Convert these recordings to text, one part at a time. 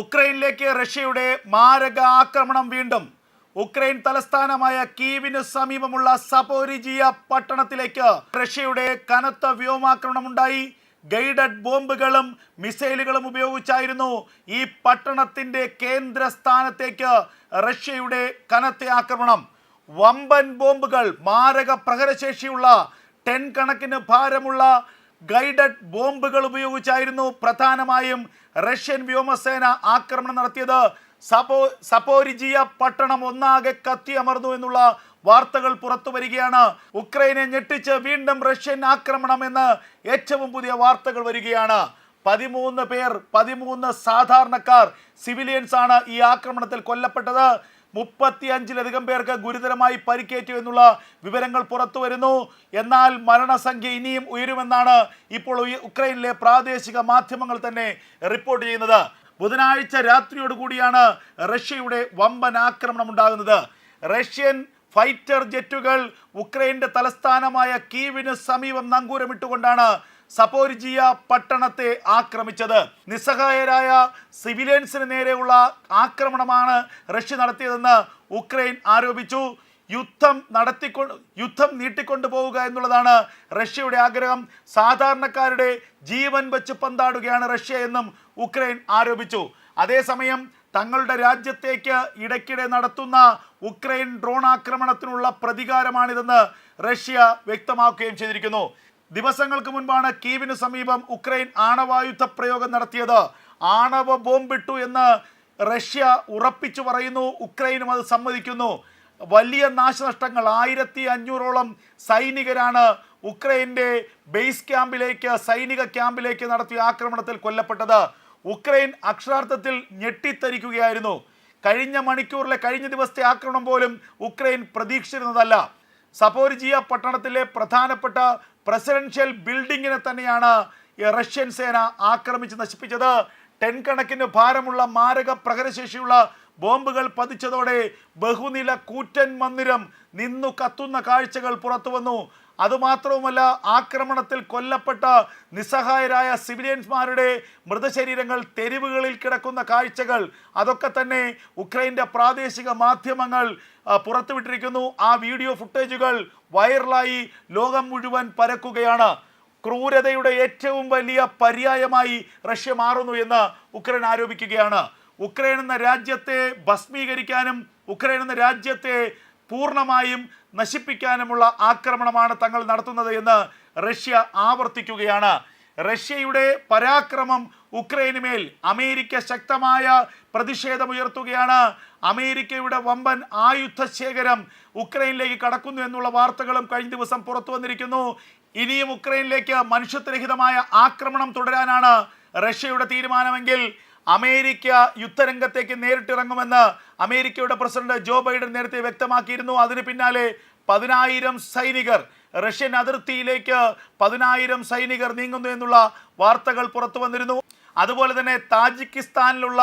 ഉക്രൈനിലേക്ക് റഷ്യയുടെ മാരക ആക്രമണം വീണ്ടും. ഉക്രൈൻ തലസ്ഥാനമായ കീവിന് സമീപമുള്ള സപോരിജിയ പട്ടണത്തിലേക്ക് റഷ്യയുടെ കനത്ത വ്യോമാക്രമണം ഉണ്ടായി ഗൈഡഡ് ബോംബുകളും മിസൈലുകളും ഉപയോഗിച്ചായിരുന്നു ഈ പട്ടണത്തിന്റെ കേന്ദ്ര സ്ഥാനത്തേക്ക് റഷ്യയുടെ കനത്ത ആക്രമണം. വമ്പൻ ബോംബുകൾ മാരക പ്രഹരശേഷിയുള്ള ടെൻ കണക്കിന് ഭാരമുള്ള ഗൈഡഡ് ബോംബുകൾ ഉപയോഗിച്ചായിരുന്നു പ്രധാനമായും റഷ്യൻ വ്യോമസേന ആക്രമണം നടത്തിയത്. സപോ സപോരിജിയ പട്ടണം ഒന്നാകെ കത്തിയമർന്നു എന്നുള്ള വാർത്തകൾ പുറത്തു വരികയാണ്. ഉക്രൈനെ ഞെട്ടിച്ച് വീണ്ടും റഷ്യൻ ആക്രമണം എന്ന് ഏറ്റവും പുതിയ വാർത്തകൾ വരികയാണ്. പതിമൂന്ന് പേർ പതിമൂന്ന് സാധാരണക്കാർ സിവിലിയൻസ് ആണ് ഈ ആക്രമണത്തിൽ കൊല്ലപ്പെട്ടത്. മുപ്പത്തി അഞ്ചിലധികം പേർക്ക് ഗുരുതരമായി പരിക്കേറ്റു എന്നുള്ള വിവരങ്ങൾ പുറത്തു വരുന്നു. എന്നാൽ മരണസംഖ്യ ഇനിയും ഉയരുമെന്നാണ് ഇപ്പോൾ ഉക്രൈനിലെ പ്രാദേശിക മാധ്യമങ്ങൾ തന്നെ റിപ്പോർട്ട് ചെയ്യുന്നത്. ബുധനാഴ്ച രാത്രിയോടുകൂടിയാണ് റഷ്യയുടെ വമ്പൻ ആക്രമണം ഉണ്ടാകുന്നത്. റഷ്യൻ ഫൈറ്റർ ജെറ്റുകൾ ഉക്രൈന്റെ തലസ്ഥാനമായ കീവിന് സമീപം നങ്കൂരമിട്ടുകൊണ്ടാണ് സപോരിജിയ പട്ടണത്തെ ആക്രമിച്ചത്. നിസ്സഹായരായ സിവിലിയൻസിന് നേരെയുള്ള ആക്രമണമാണ് റഷ്യ നടത്തിയതെന്ന് ഉക്രൈൻ ആരോപിച്ചു. യുദ്ധം നടത്തിക്കൊ യുദ്ധം നീട്ടിക്കൊണ്ടു പോവുക എന്നുള്ളതാണ് റഷ്യയുടെ ആഗ്രഹം. സാധാരണക്കാരുടെ ജീവൻ വെച്ച് പന്താടുകയാണ് റഷ്യ എന്നും ഉക്രൈൻ ആരോപിച്ചു. അതേസമയം തങ്ങളുടെ രാജ്യത്തേക്ക് ഇടയ്ക്കിടെ നടത്തുന്ന ഉക്രൈൻ ഡ്രോൺ ആക്രമണത്തിനുള്ള പ്രതികാരമാണിതെന്ന് റഷ്യ വ്യക്തമാക്കുകയും ചെയ്തിരിക്കുന്നു. ദിവസങ്ങൾക്ക് മുൻപാണ് കീവിന് സമീപം ഉക്രൈൻ ആണവായുധ പ്രയോഗം നടത്തിയത്. ആണവ ബോംബിട്ടു എന്ന് റഷ്യ ഉറപ്പിച്ചു പറയുന്നു. ഉക്രൈനും അത് സമ്മതിക്കുന്നു. വലിയ നാശനഷ്ടങ്ങൾ. ആയിരത്തി അഞ്ഞൂറോളം സൈനികരാണ് ഉക്രൈന്റെ ബേസ് ക്യാമ്പിലേക്ക് സൈനിക ക്യാമ്പിലേക്ക് നടത്തിയ ആക്രമണത്തിൽ കൊല്ലപ്പെട്ടത്. ഉക്രൈൻ അക്ഷരാർത്ഥത്തിൽ ഞെട്ടിത്തരിക്കുകയായിരുന്നു. കഴിഞ്ഞ മണിക്കൂറിലെ കഴിഞ്ഞ ദിവസത്തെ ആക്രമണം പോലും ഉക്രൈൻ പ്രതീക്ഷിച്ചിരുന്നതല്ല. സപോരിജിയ പട്ടണത്തിലെ പ്രധാനപ്പെട്ട പ്രസിഡൻഷ്യൽ ബിൽഡിങ്ങിനെ തന്നെയാണ് റഷ്യൻ സേന ആക്രമിച്ച് നശിപ്പിച്ചത്. ടെൻ കണക്കിന് ഭാരമുള്ള മാരക പ്രഹരശേഷിയുള്ള ബോംബുകൾ പതിച്ചതോടെ ബഹുനില കൂറ്റൻ മന്ദിരം നിന്നു കത്തുന്ന കാഴ്ചകൾ പുറത്തു വന്നു അതുമാത്രവുമല്ല ആക്രമണത്തിൽ കൊല്ലപ്പെട്ട നിസ്സഹായരായ സിവിലിയൻസ്മാരുടെ മൃതശരീരങ്ങൾ തെരുവുകളിൽ കിടക്കുന്ന കാഴ്ചകൾ അതൊക്കെ തന്നെ ഉക്രൈന്റെ പ്രാദേശിക മാധ്യമങ്ങൾ പുറത്തുവിട്ടിരിക്കുന്നു. ആ വീഡിയോ ഫുട്ടേജുകൾ വൈറലായി ലോകം മുഴുവൻ പരക്കുകയാണ്. ക്രൂരതയുടെ ഏറ്റവും വലിയ പര്യായമായി റഷ്യ മാറുന്നു എന്ന് ഉക്രൈൻ ആരോപിക്കുകയാണ്. ഉക്രൈൻ എന്ന രാജ്യത്തെ ഭസ്മീകരിക്കാനും ഉക്രൈൻ എന്ന രാജ്യത്തെ പൂർണമായും നശിപ്പിക്കാനുമുള്ള ആക്രമണമാണ് തങ്ങൾ നടത്തുന്നത് എന്ന് റഷ്യ ആവർത്തിക്കുകയാണ്. റഷ്യയുടെ പരാക്രമം ഉക്രൈനുമേൽ അമേരിക്ക ശക്തമായ പ്രതിഷേധമുയർത്തുകയാണ്. അമേരിക്കയുടെ വമ്പൻ ആയുധ ശേഖരം ഉക്രൈനിലേക്ക് കടക്കുന്നു എന്നുള്ള വാർത്തകളും കഴിഞ്ഞ ദിവസം പുറത്തു വന്നിരിക്കുന്നു. ഇനിയും ഉക്രൈനിലേക്ക് മനുഷ്യത്വരഹിതമായ ആക്രമണം തുടരാനാണ് റഷ്യയുടെ തീരുമാനമെങ്കിൽ അമേരിക്ക യുദ്ധരംഗത്തേക്ക് നേരിട്ടിറങ്ങുമെന്ന് അമേരിക്കയുടെ പ്രസിഡന്റ് ജോ ബൈഡൻ നേരത്തെ വ്യക്തമാക്കിയിരുന്നു. അതിന് പിന്നാലെ പതിനായിരം സൈനികർ റഷ്യൻ അതിർത്തിയിലേക്ക് പതിനായിരം സൈനികർ നീങ്ങുന്നു എന്നുള്ള വാർത്തകൾ പുറത്തു വന്നിരുന്നു. അതുപോലെ തന്നെ താജിക്കിസ്ഥാനിലുള്ള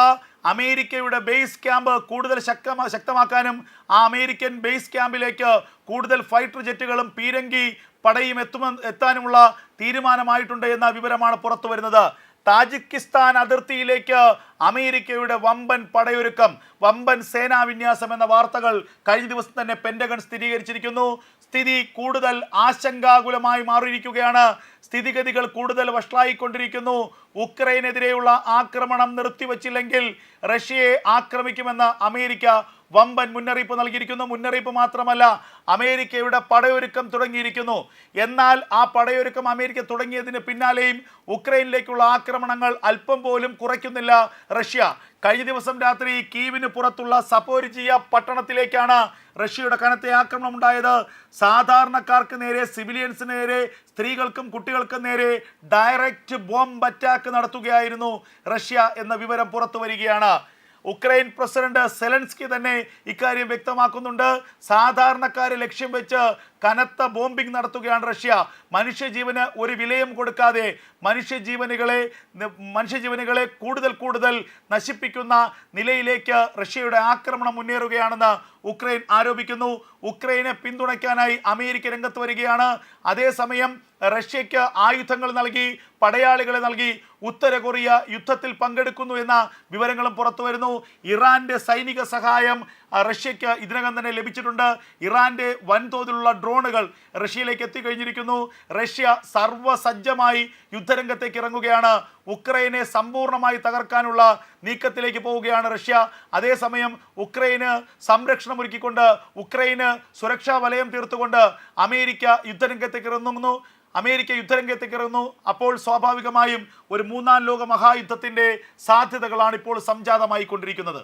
അമേരിക്കയുടെ ബേസ് ക്യാമ്പ് കൂടുതൽ ശക്തമാ ശക്തമാക്കാനും ആ അമേരിക്കൻ ബേസ് ക്യാമ്പിലേക്ക് കൂടുതൽ ഫൈറ്റർ ജെറ്റുകളും പീരങ്കി പടയും എത്തുമെന്ന് എത്താനുമുള്ള തീരുമാനമായിട്ടുണ്ട് എന്ന വിവരമാണ് പുറത്തു വരുന്നത്. താജിക്കിസ്ഥാൻ അതിർത്തിയിലേക്ക് അമേരിക്കയുടെ വമ്പൻ പടയൊരുക്കം വമ്പൻ സേനാവിന്യാസം എന്ന വാർത്തകൾ കഴിഞ്ഞ ദിവസം തന്നെ പെൻഡഗൺ സ്ഥിരീകരിച്ചിരിക്കുന്നു. സ്ഥിതി കൂടുതൽ ആശങ്കാകുലമായി മാറിയിരിക്കുകയാണ്. സ്ഥിതിഗതികൾ കൂടുതൽ വഷളായിക്കൊണ്ടിരിക്കുന്നു. ഉക്രൈനെതിരെയുള്ള ആക്രമണം നിർത്തിവച്ചില്ലെങ്കിൽ റഷ്യയെ ആക്രമിക്കുമെന്ന് അമേരിക്ക വമ്പൻ മുന്നറിയിപ്പ് നൽകിയിരിക്കുന്നു. മുന്നറിയിപ്പ് മാത്രമല്ല അമേരിക്കയുടെ പടയൊരുക്കം തുടങ്ങിയിരിക്കുന്നു. എന്നാൽ ആ പടയൊരുക്കം അമേരിക്ക തുടങ്ങിയതിന് പിന്നാലെയും ഉക്രൈനിലേക്കുള്ള ആക്രമണങ്ങൾ അല്പം പോലും കുറയ്ക്കുന്നില്ല റഷ്യ. കഴിഞ്ഞ ദിവസം രാത്രി കീവിന് പുറത്തുള്ള സപ്പോരിജിയ പട്ടണത്തിലേക്കാണ് റഷ്യയുടെ കനത്ത ആക്രമണം ഉണ്ടായത് സാധാരണക്കാർക്ക് നേരെ സിവിലിയൻസിന് നേരെ സ്ത്രീകൾക്കും കുട്ടികൾക്കും നേരെ ഡയറക്റ്റ് ബോംബ് അറ്റാക്ക് നടത്തുകയായിരുന്നു റഷ്യ എന്ന വിവരം പുറത്തു വരികയാണ്. ഉക്രൈൻ പ്രസിഡന്റ് സെലൻസ്കി തന്നെ ഇക്കാര്യം വ്യക്തമാക്കുന്നുണ്ട്. സാധാരണക്കാരെ ലക്ഷ്യം വെച്ച് കനത്ത ബോംബിംഗ് നടത്തുകയാണ് റഷ്യ. മനുഷ്യജീവന് ഒരു വിലയും കൊടുക്കാതെ മനുഷ്യജീവനുകളെ മനുഷ്യജീവനുകളെ കൂടുതൽ കൂടുതൽ നശിപ്പിക്കുന്ന നിലയിലേക്ക് റഷ്യയുടെ ആക്രമണം മുന്നേറുകയാണെന്ന് ഉക്രൈൻ ആരോപിക്കുന്നു. ഉക്രൈനെ പിന്തുണയ്ക്കാനായി അമേരിക്ക രംഗത്ത് വരികയാണ്. അതേസമയം റഷ്യയ്ക്ക് ആയുധങ്ങൾ നൽകി പടയാളികളെ നൽകി ഉത്തര കൊറിയ യുദ്ധത്തിൽ പങ്കെടുക്കുന്നു എന്ന വിവരങ്ങളും പുറത്തു വരുന്നു. ഇറാന്റെ സൈനിക സഹായം റഷ്യയ്ക്ക് ഇതിനകം തന്നെ ലഭിച്ചിട്ടുണ്ട്. ഇറാന്റെ വൻതോതിലുള്ള ഡ്രോണുകൾ റഷ്യയിലേക്ക് എത്തിക്കഴിഞ്ഞിരിക്കുന്നു. റഷ്യ സർവസജ്ജമായി യുദ്ധരംഗത്തേക്ക് ഇറങ്ങുകയാണ്. ഉക്രൈനെ സമ്പൂർണമായി തകർക്കാനുള്ള നീക്കത്തിലേക്ക് പോവുകയാണ് റഷ്യ. അതേസമയം ഉക്രൈന് സംരക്ഷണം ഒരുക്കിക്കൊണ്ട് ഉക്രൈന് സുരക്ഷാ വലയം തീർത്തുകൊണ്ട് അമേരിക്ക യുദ്ധരംഗത്തേക്ക് ഇറങ്ങുന്നു. അമേരിക്ക യുദ്ധരംഗത്തേക്ക് ഇറങ്ങുന്നു. അപ്പോൾ സ്വാഭാവികമായും ഒരു മൂന്നാം ലോക മഹായുദ്ധത്തിന്റെ സാധ്യതകളാണ് ഇപ്പോൾ സംജാതമായി കൊണ്ടിരിക്കുന്നത്